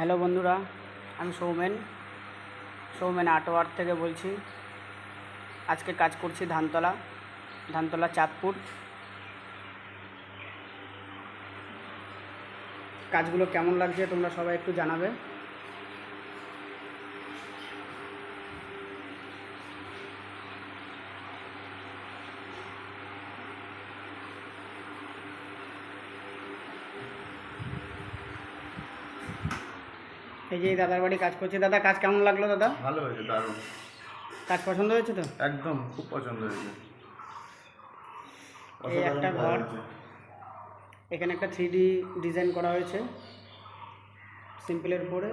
Hello বন্ধুরা, আমি সৌমেন সৌমেন আটোয়ার থেকে বলছি। আজকে কাজ করছি ধানতলা ধানতলা চাঁদপুর। কাজগুলো কেমন লাগছে তোমরা সবাই একটু জানাবে। এই যে দাদার বাড়ি কাজ করছে। দাদা কাজ কেমন লাগল দাদা? ভালো হয়েছে দারুণ। কাজ পছন্দ হয়েছে তো? একদম খুব পছন্দ হয়েছে। এই একটা ঘর। এখানে একটা থ্রি ডিজাইন করা হয়েছে। সিম্পলের উপরে।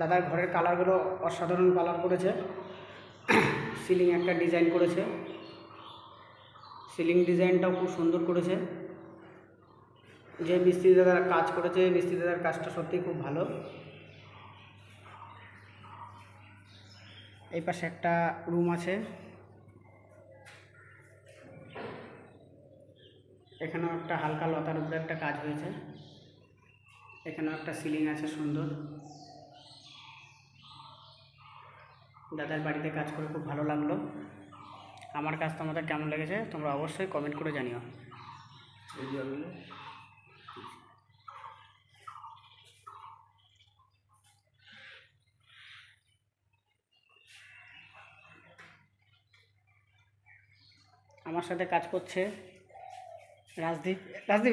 দাদার ঘরের কালারগুলো অসাধারণ কালার করেছে। সিলিং একটা ডিজাইন করেছে। সিলিং ডিজাইনটাও খুব সুন্দর করেছে। যে মিস্ত্রি দাদার কাজ করেছে মিস্ত্রি দাদার কাজটা সত্যিই খুব ভালো। এই পাশে একটা রুম আছে। এখানেও একটা হালকা লতার উপরে একটা কাজ হয়েছে। এখানেও একটা সিলিং আছে সুন্দর। দাদার বাড়িতে কাজ করে খুব ভালো লাগল। আমার কাজ তোমাদের কেমন লেগেছে তোমরা অবশ্যই কমেন্ট করে জানিও। আমার সাথে কাজ করছে রাজদীপ। রাজদীপ